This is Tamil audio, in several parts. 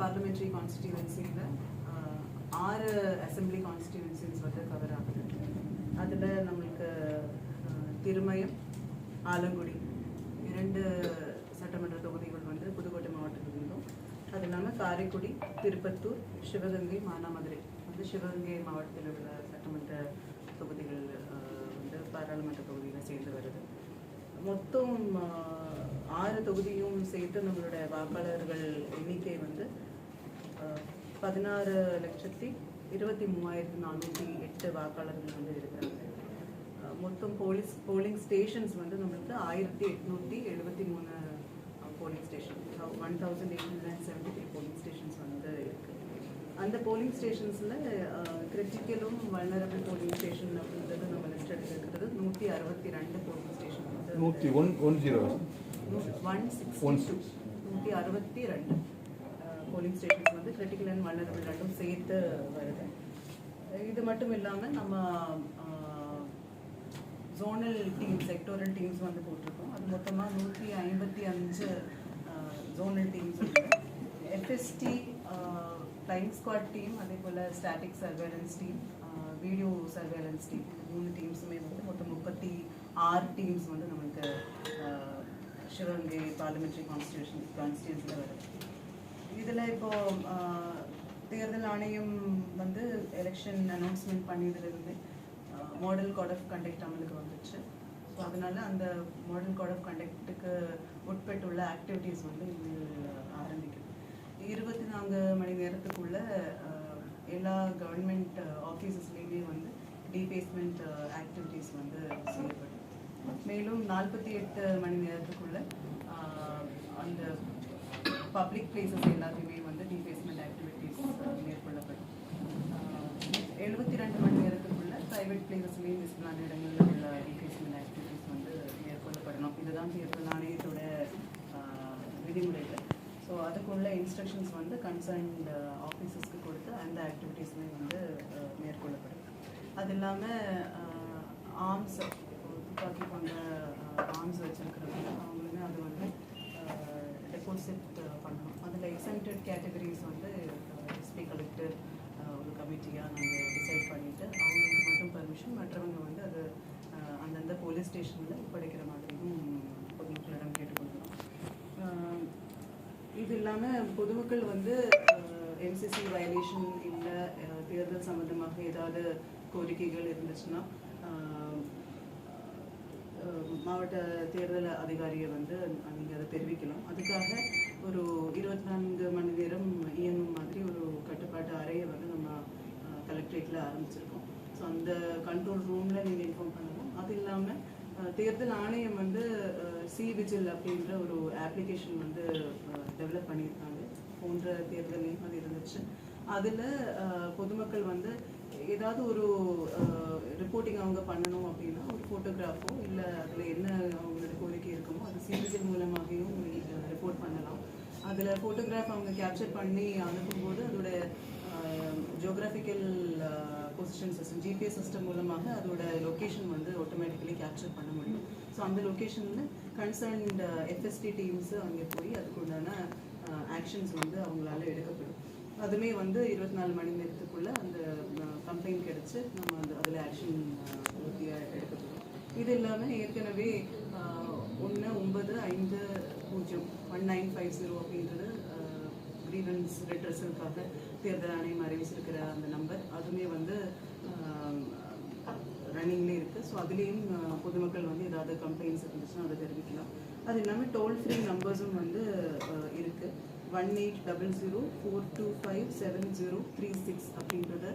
பார்லிமெண்ட்ரி கான்ஸ்டிடியூவன்சியில் ஆறு அசெம்பிளி கான்ஸ்டிடியூவன்சிஸ் வந்து கவர் ஆகுது. அதில் நம்மளுக்கு திருமயம் ஆலங்குடி இரண்டு சட்டமன்ற தொகுதிகள் வந்து புதுக்கோட்டை மாவட்டத்தில் இருந்தும் அது இல்லாமல் காரைக்குடி திருப்பத்தூர் சிவகங்கை மானாமதுரை வந்து சிவகங்கை மாவட்டத்தில் உள்ள சட்டமன்ற தொகுதிகள் வந்து பாராளுமன்ற தொகுதியில் சேர்ந்து வருது. மொத்தம் ஆறு தொகுதியும் சேர்த்து நம்மளோட வாக்காளர்கள் எண்ணிக்கை பதினாறு லட்சத்தி இருபத்தி மூவாயிரத்தி நானூற்றி எட்டு வாக்காளர்கள் வந்து இருக்கிறாங்க. மொத்தம் போலீஸ் போலிங் ஸ்டேஷன்ஸ் வந்து நம்மளுக்கு ஆயிரத்தி எட்நூற்றி எழுபத்தி மூணு polling station one thousand eight hundred and seventy three polling stations வந்து இருக்குது அந்த போலிங் ஸ்டேஷன்ஸில் கிரிட்டிக்கலும் வல்னரபிள் போலிங் ஸ்டேஷன் அப்படின்றது நம்ம லிஸ்ட் எடுத்துருக்கிறது. நூற்றி அறுபத்தி ரெண்டு போலிங் ஸ்டேஷன் வந்து நூற்றி one one zero one sixty two நூற்றி அறுபத்தி ரெண்டு போலிங் ஸ்டேஷன்ஸ் வந்து கிரிட்டிக்கல் அண்ட் வல்னரபிள் ரெண்டும் சேர்த்து வருது. இது மட்டும் இல்லாமல் நம்ம ஜோனல் டீம் செக்டோரல் டீம்ஸ் வந்து போட்டிருக்கோம். அது மொத்தமாக நூற்றி ஐம்பத்தி அஞ்சு zonal teams FST flying squad team அதே போல் static surveillance team video surveillance team மூணு டீம்ஸுமே வந்து மொத்தம் முப்பத்தி ஆறு டீம்ஸ் வந்து நம்மளுக்கு சிவகங்கை பார்லிமெண்ட்ரி கான்ஸ்டியூஷன் கான்ஸ்டியூன்சியில் வருது. இதில் இப்போ தேர்தல் ஆணையம் வந்து எலெக்ஷன் அனௌன்ஸ்மெண்ட் பண்ணியதுலேருந்து மாடல் கோட் ஆஃப் கண்டக்ட் அமலுக்கு வந்துச்சு. ஸோ அதனால அந்த மாடல் கோட் ஆஃப் கண்டக்ட்டுக்கு உட்பட்டுள்ள ஆக்டிவிட்டீஸ் வந்து இனிமேல் ஆரம்பிக்கும் இருபத்தி நான்கு மணி நேரத்துக்குள்ள எல்லா கவர்மெண்ட் ஆஃபீஸஸ்லேயுமே வந்து டீபேஸ்மெண்ட் ஆக்டிவிட்டீஸ் வந்து செய்யப்படும். மேலும் நாற்பத்தி எட்டு மணி நேரத்துக்குள்ள அந்த பப்ளிக் பிளேசஸ் எல்லாத்தையுமே வந்து டீபேஸ்மெண்ட் ஆக்டிவிட்டீஸ் மேற்கொள்ளப்படும். எழுபத்தி ரெண்டு மணி நேரத்துக்குள்ள ப்ரைவேட் பிளேசஸ்லேயும் விசிலான இடங்களில் உள்ள டீபேஸ்மெண்ட் ஆக்டிவிட்டீஸ் வந்து மேற்கொள்ளப்படணும். இதுதான் தேர்தல் ஆணையத்தோட விதிமுறைகள். ஸோ அதுக்குள்ள இன்ஸ்ட்ரக்ஷன்ஸ் வந்து கன்சர்ன்ட் ஆஃபீஸஸ்க்கு கொடுத்து அந்த ஆக்டிவிட்டீஸுமே வந்து மேற்கொள்ளப்படும். அது இல்லாமல் ஆர்ம்ஸ் துப்பாக்கி கொண்ட ஆர்ம்ஸ் வச்சுருக்கிறவங்க அவங்களுமே அது வந்து கான்செப்ட் uh, பண்ணணும். அதில் எக்ஸம்டட் கேட்டகரிஸ் வந்து uh, எஸ்பி கலெக்டர் uh, ஒரு கமிட்டியாக நாங்கள் டிசைட் பண்ணிவிட்டு அவங்களுக்கு மட்டும் பர்மிஷன் மற்றவங்க வந்து அது அந்தந்த போலீஸ் ஸ்டேஷனில் ஒப்படைக்கிற மாதிரியும் பொதுமக்களிடம் கேட்டுக்கொள்கிறோம். இது இல்லாமல் பொதுமக்கள் வந்து எம்சிசி வயலேஷன் இல்லை தேர்தல் சம்மந்தமாக ஏதாவது கோரிக்கைகள் இருந்துச்சுன்னா மாவட்ட தேர்தல் அதிகாரியை வந்து நீங்கள் அதை தெரிவிக்கலாம் அதுக்காக ஒரு இருபத்தி நான்கு மணி நேரம் இயங்கும் மாதிரி ஒரு கட்டுப்பாட்டு அறையை வந்து நம்ம கலெக்டரேட்டில் ஆரம்பிச்சிருக்கோம். ஸோ அந்த கண்ட்ரோல் ரூமில் நீங்கள் இன்ஃபார்ம் பண்ணணும். அது இல்லாமல் தேர்தல் ஆணையம் வந்து சி விஜில் அப்படின்ற ஒரு அப்ளிகேஷன் வந்து டெவலப் பண்ணியிருக்காங்க. போன்ற தேர்தலையும் அது இருந்துச்சு. அதில் பொதுமக்கள் வந்து ஏதாவது ஒரு ரிப்போர்ட்டிங் அவங்க பண்ணணும் அப்படின்னா ஒரு ஃபோட்டோகிராஃபோ இல்லை அதில் என்ன அவங்களோட கோரிக்கை இருக்குமோ அது சிவிஜில் மூலமாகவும் ரிப்போர்ட் பண்ணலாம் ஃபோட்டோகிராஃப் அவங்க கேப்சர் பண்ணி அனுப்பும்போது அதோட geographical position system GPS system மூலமாக அதோட லொக்கேஷன் வந்து ஆட்டோமேட்டிக்கலி கேப்சர் பண்ண முடியும். ஸோ அந்த லொக்கேஷனில் கன்சர்ன்ட் எஃப்எஸ்டி டீம்ஸு அங்கே போய் அதுக்குண்டான ஆக்ஷன்ஸ் வந்து அவங்களால எடுக்கப்படும். அதுமே வந்து இருபத்தி நாலு மணி நேரத்துக்குள்ளே அந்த கம்ப்ளைண்ட் கிடச்சி நம்ம அந்த அதில் ஆக்ஷன் உறுதியாக எடுக்கப்படும். இது இல்லாமல் ஏற்கனவே ஒன்று ஒன்பது ஐந்து பூஜ்ஜியம் ஒன் நைன் ஃபைவ் ஜீரோ அப்படின்றது கிரீவன்ஸ் ரெட்ரஸுக்காக தேர்தல் ஆணையம் அறிவிச்சிருக்கிற அந்த நம்பர் அதுவுமே வந்து ரன்னிங்லேயே இருக்குது ஸோ அதுலேயும் பொதுமக்கள் வந்து ஏதாவது கம்ப்ளைண்ட்ஸ் இருந்துச்சுன்னா அதை தெரிவிக்கலாம். அது இல்லாமல் டோல் ஃப்ரீ நம்பர்ஸும் வந்து இருக்குது one eight double zero four two five seven zero three six அப்படின்றத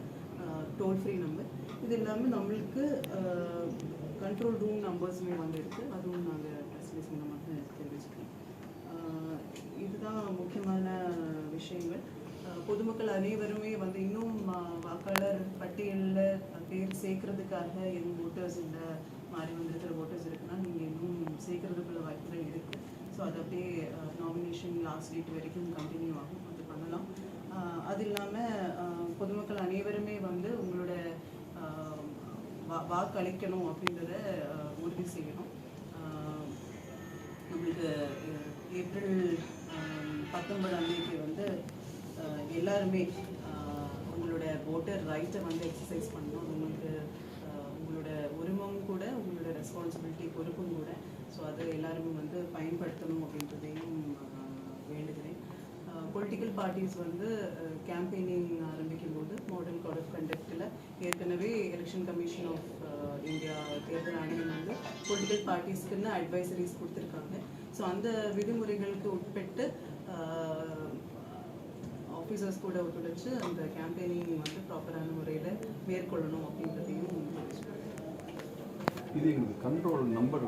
டோல் ஃப்ரீ நம்பர் இது இல்லாமல் நம்மளுக்கு கண்ட்ரோல் ரூம் நம்பர்ஸுமே வந்து இருக்குது அதுவும் நாங்கள் பொதுமக்கள் அனைவருமே வந்து இன்னும் வாக்காளர் பட்டியலில் பேர் சேர்க்கறதுக்காக என் ஓட்டர்ஸ் இல்லை மாறி வந்திருக்கிற ஓட்டர்ஸ் இருக்குன்னா நீங்கள் இன்னும் சேர்க்கறதுக்குள்ள வாய்ப்புகள் இருக்குது ஸோ அது அப்படியே நாமினேஷன் லாஸ்ட் டேட் வரைக்கும் கண்டினியூ ஆகும். அது பண்ணலாம். அது இல்லாமல் பொதுமக்கள் அனைவருமே வந்து உங்களோட வா வாக்களிக்கணும் அப்படின்றத உறுதி செய்யணும். நம்மளுக்கு ஏப்ரல் பத்தொன்பதாம் தேதி வந்து எல்லாருமே உங்களோட ஓட்டர் ரைட்டை வந்து எக்ஸசைஸ் பண்ணணும். உங்களுக்கு உங்களோட உரிமம் கூட உங்களோட ரெஸ்பான்சிபிலிட்டி பொறுப்பும் கூட. ஸோ அதை எல்லாருமே வந்து பயன்படுத்தணும் அப்படின்றதையும் வேண்டுகிறேன். பொலிட்டிக்கல் பார்ட்டிஸ் வந்து கேம்பெயினிங் ஆரம்பிக்கும் போது மாடல் கோட் ஆஃப் கண்டக்டில் ஏற்கனவே எலெக்ஷன் கமிஷன் ஆஃப் இந்தியா தேர்தல் ஆணையம் வந்து பொலிட்டிக்கல் பார்ட்டிஸ்க்குன்னு அட்வைசரிஸ் கொடுத்துருக்காங்க. ஸோ அந்த விதிமுறைகளுக்கு உட்பட்டு ஆஃபீஸர்ஸ் கூட ஒத்துழைச்சு அந்த கேம்பெயினிங் வந்து ப்ராப்பரான முறையில் மேற்கொள்ளணும் அப்படின்றதையும் இது எங்களுக்கு கண்ட்ரோல் நம்பர்